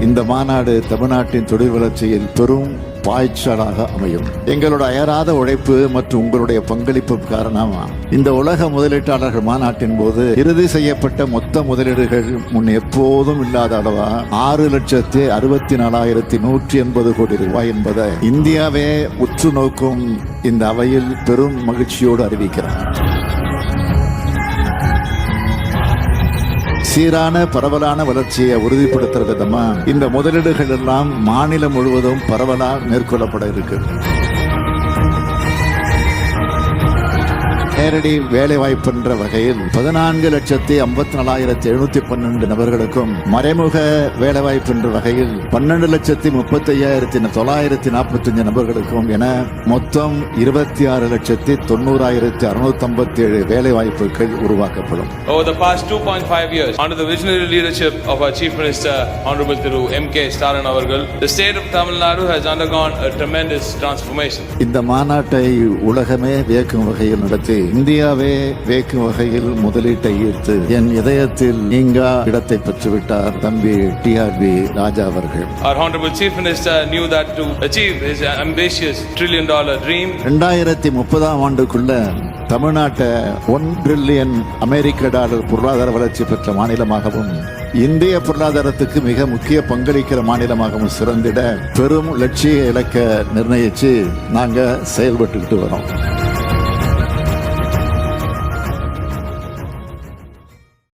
இந்த மாநாடு தமிழ்நாட்டின் தொழில் வளர்ச்சியில் பெரும் பாய்ச்சலாக அமையும். எங்களோட அயராத உழைப்பு மற்றும் உங்களுடைய பங்களிப்பு காரணமா? இந்த உலக முதலீட்டாளர்கள் மாநாட்டின் போது இறுதி செய்யப்பட்ட மொத்த முதலீடுகள் முன் எப்போதும் இல்லாத அளவா? ஆறு லட்சத்தி அறுபத்தி நாலாயிரத்தி நூற்றி எண்பது கோடி ரூபாய் என்பதை இந்தியாவே உற்று நோக்கும் இந்த அவையில் பெரும் மகிழ்ச்சியோடு அறிவிக்கிறார். சீரான பரவலான வளர்ச்சியை உறுதிப்படுத்துற விதமா இந்த முதலீடுகள் எல்லாம் மாநிலம் முழுவதும் பரவலாக மேற்கொள்ளப்பட இருக்கு. நேரடி வேலை வாய்ப்புன்ற வகையில் பதினான்கு லட்சத்தி ஐம்பத்தி நாலாயிரத்தி எழுநூத்தி பன்னெண்டு நபர்களுக்கும் மறைமுக வேலை வாய்ப்பு என்ற வகையில் பன்னெண்டு லட்சத்தி முப்பத்தி ஐயாயிரத்தி தொள்ளாயிரத்தி நாற்பத்தி அஞ்சு நபர்களுக்கும் என மொத்தம் இருபத்தி ஆறு லட்சத்தி தொண்ணூறாயிரத்தி அறுநூத்தி ஐம்பத்தி ஏழு வேலை வாய்ப்புகள் உருவாக்கப்படும் Over the past 2.5 years, under the visionary leadership of our Chief Minister, Honorable Thiru M.K. Stalin Avargal, the state of Tamil Nadu has undergone a tremendous transformation. இந்த மாநாட்டை உலகமே வியக்கும் வகையில் நடத்தி இந்தியாவே வியக்கும் வகையில் முதலீட்டை ஈர்த்து என் இதயத்தில் நீங்கா இடத்தை பெற்றுவிட்டார் தம்பி டிஆர்பி ராஜா அவர்கள். Our Honorable Chief Minister knew that to achieve his ambitious trillion dollar dream, ரெண்டாயிரத்தி முப்பதாம் ஆண்டுக்குள்ள தமிழ்நாட்டை ஒன் ட்ரில்லியன் அமெரிக்க டாலர் பொருளாதார வளர்ச்சி பெற்ற மாநிலமாகவும் இந்திய பொருளாதாரத்துக்கு மிக முக்கிய பங்களிக்கிற மாநிலமாகவும் சிறந்திட பெரும் லட்சிய இலக்க நிர்ணயிச்சு நாங்க செயல்பட்டுக்கிட்டு வரோம்.